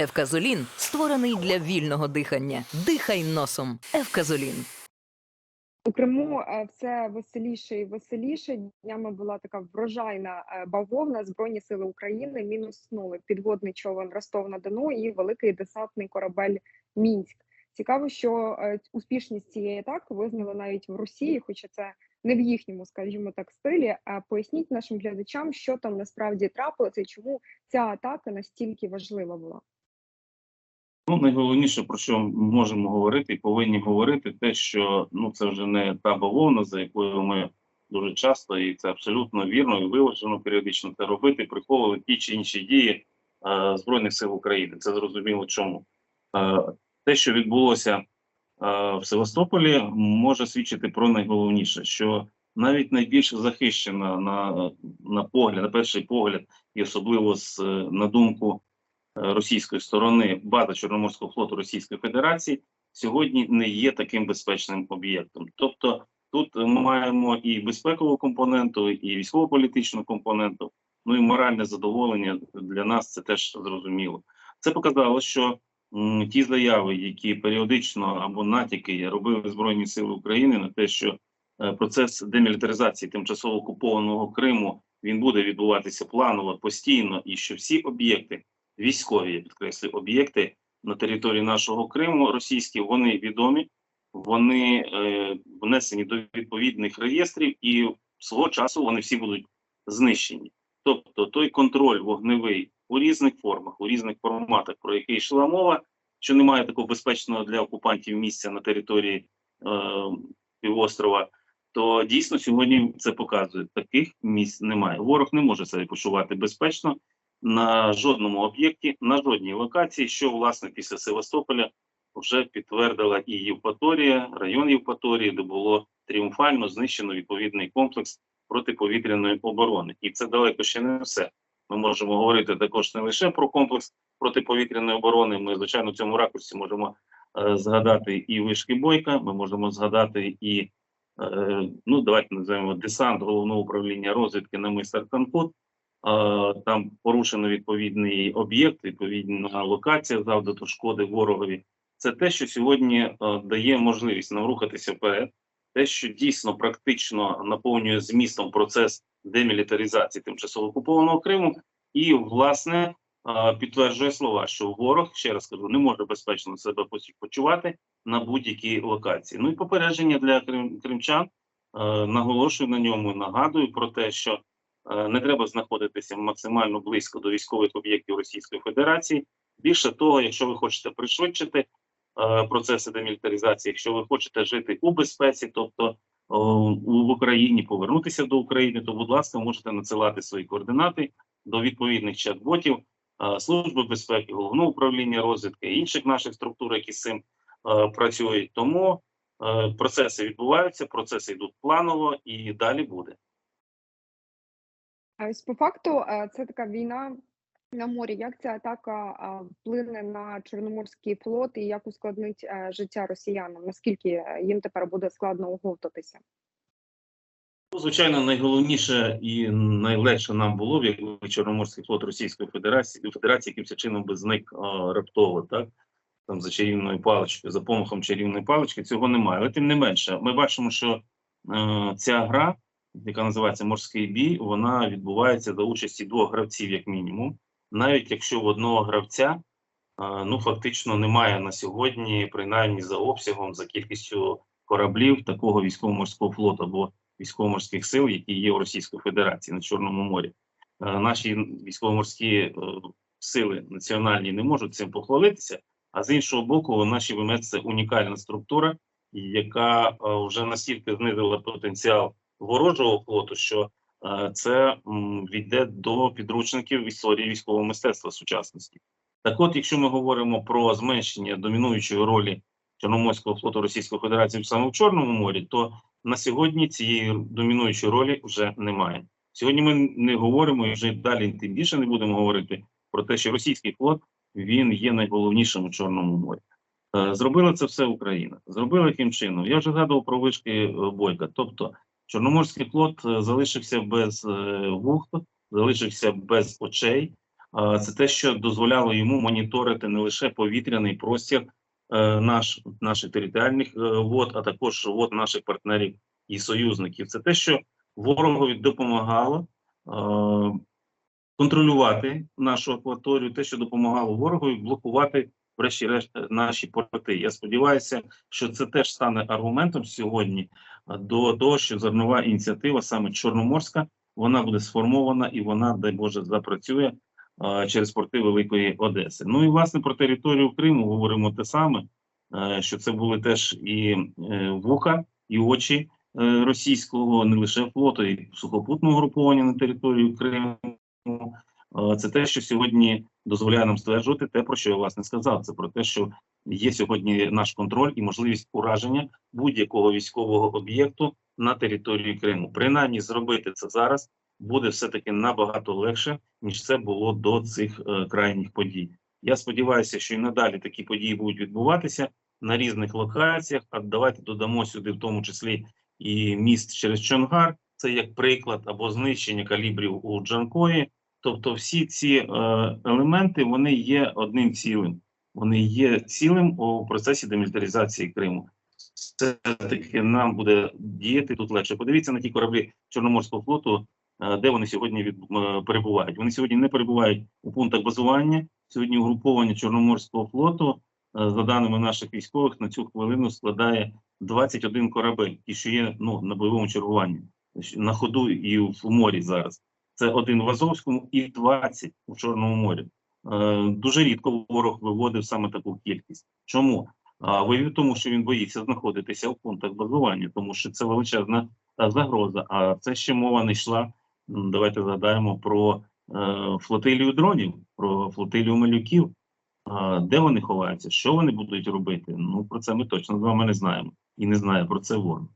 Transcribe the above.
Евказолін створений для вільного дихання. Дихай носом. Евказолін. У Криму е, все веселіше і веселіше. Днями була така врожайна е, бавовна. Збройні сили України мінуснули підводний човен Ростов на Дону і великий десантний корабель Мінськ. Цікаво, що е, успішність цієї атаки визнали навіть в Росії, хоча це не в їхньому, скажімо так, стилі. А поясніть нашим глядачам, що там насправді трапилося і чому ця атака настільки важлива була. Ну, найголовніше, про що ми можемо говорити і повинні говорити, те, що ну це вже не та бавовна, за якою ми дуже часто, і це абсолютно вірно і виважено періодично це робити, приховували ті чи інші дії е, Збройних сил України. Це зрозуміло чому. Е, те, що відбулося е, в Севастополі, може свідчити про найголовніше, що навіть найбільш захищена на, на погляд, на перший погляд, і особливо з, на думку російської сторони база Чорноморського флоту Російської Федерації сьогодні не є таким безпечним об'єктом. Тобто тут ми маємо і безпекову компоненту, і військово-політичну компоненту, ну і моральне задоволення для нас це теж зрозуміло. Це показало, що ті заяви, які періодично або натяки робили Збройні Сили України на те, що е, процес демілітаризації тимчасово окупованого Криму він буде відбуватися планово, постійно, і що всі об'єкти військові, я підкреслюю, об'єкти на території нашого Криму російські, вони відомі, вони е, внесені до відповідних реєстрів, і свого часу вони всі будуть знищені. Тобто той контроль вогневий у різних формах, у різних форматах, про який йшла мова, що немає такого безпечного для окупантів місця на території е, півострова, то дійсно сьогодні це показує. Таких місць немає. Ворог не може себе почувати безпечно на жодному об'єкті, на жодній локації, що власне після Севастополя вже підтвердила і Євпаторія, район Євпаторії, де було тріумфально знищено відповідний комплекс протиповітряної оборони. І це далеко ще не все. Ми можемо говорити також не лише про комплекс протиповітряної оборони. Ми, звичайно, в цьому ракурсі можемо е, згадати і вишки бойка. Ми можемо згадати і е, ну давайте називаємо десант головного управління розвідки на мистер Канкут. Там порушено відповідний об'єкт, відповідна локація завдато шкоди ворогові. Це те, що сьогодні е, дає можливість нам рухатися вперед, те, що дійсно практично наповнює змістом процес демілітаризації тимчасово окупованого Криму, і власне е, підтверджує слова, що ворог ще раз кажу, не може безпечно себе почувати на будь-якій локації. Ну і попередження для крим, кримчан. е, Наголошую на ньому, нагадую про те, що не треба знаходитися максимально близько до військових об'єктів Російської Федерації. Більше того, якщо ви хочете пришвидшити е, процеси демілітаризації, якщо ви хочете жити у безпеці, тобто в Україні, повернутися до України, то, будь ласка, можете надсилати свої координати до відповідних чат-ботів е, Служби безпеки, головного управління розвідки інших наших структур, які з цим е, працюють. Тому е, процеси відбуваються, процеси йдуть планово і далі буде. А ось по факту е, це така війна на морі. Як ця атака вплине на Чорноморський флот і як ускладнить е, життя росіянам? Наскільки е, їм тепер буде складно оговтатися? Ну, Звичайно, найголовніше і найлегше нам було якби Чорноморський флот Російської Федерації Федерації якимось чином би зник а, раптово, так там за чарівною паличкою, за помахом чарівної палички. Цього немає. Але тим не менше, ми бачимо, що е, ця гра, яка називається морський бій, вона відбувається за участі двох гравців, як мінімум. Навіть якщо в одного гравця е, ну фактично немає на сьогодні, принаймні за обсягом, за кількістю кораблів такого військово-морського флоту або військово-морських сил, які є у Російської Федерації на Чорному морі. Е, Наші військово-морські е, сили національні не можуть цим похвалитися. А з іншого боку, наші ВМС це унікальна структура, яка вже настільки знизила потенціал ворожого флоту, що е, це війде до підручників історії військового мистецтва сучасності. Так, от, якщо ми говоримо про зменшення домінуючої ролі Чорноморського флоту Російської Федерації саме в Чорному морі, то на сьогодні цієї домінуючої ролі вже немає. Сьогодні ми не говоримо і вже далі тим більше не будемо говорити про те, що російський флот він є найголовнішим у Чорному морі. Е, Зробила це все Україна. Зробила яким чином? Я вже згадував про вишки е, Бойка. Тобто, Чорноморський флот е, залишився без е, вухт, залишився без очей. Це те, що дозволяло йому моніторити не лише повітряний простір е, наш, наших територіальних вод, а також вод наших партнерів і союзників. Це те, що ворогові допомагало контролювати нашу акваторію, те, що допомагало ворогові блокувати, врешті-решт, е, наші порти. Я сподіваюся, що це теж стане аргументом сьогодні е, до того, що зернова ініціатива, саме Чорноморська, вона буде сформована і вона, дай Боже, запрацює е, через порти Великої Одеси. Ну і власне про територію Криму говоримо те саме, що це були теж і вуха, і очі російського не лише флоту, і сухопутного груповання на території Криму. Це те, що сьогодні дозволяє нам стверджувати те, про що я власне сказав. Це про те, що є сьогодні наш контроль і можливість ураження будь-якого військового об'єкту на території Криму. Принаймні, зробити це зараз буде все-таки набагато легше, ніж це було до цих е, крайніх подій. Я сподіваюся, що і надалі такі події будуть відбуватися на різних локаціях. А давайте додамо сюди, в тому числі, і міст через Чонгар. Це як приклад або знищення калібрів у Джанкої. Тобто, всі ці е, елементи вони є одним цілим. Вони є цілим у процесі демілітаризації Криму. Це таки нам буде діяти тут легше. Подивіться на ті кораблі Чорноморського флоту, е, де вони сьогодні від, е, перебувають. Вони сьогодні не перебувають у пунктах базування. Сьогодні угруповання Чорноморського флоту, за даними наших військових, на цю хвилину складає 21 корабель, і що є ну, на бойовому чергуванні на ходу і в морі зараз. Це один в Азовському і 20 у Чорному морі. Е, дуже рідко ворог виводив саме таку кількість. Чому? А виявив тому, що він боїться знаходитися в пунктах базування, тому що це величезна е, загроза. А це ще мова не йшла. Давайте згадаємо про е, флотилію дронів, про флотилію малюків. Де вони ховаються, що вони будуть робити? Ну про це ми точно з вами не знаємо, і не знає про це ворог.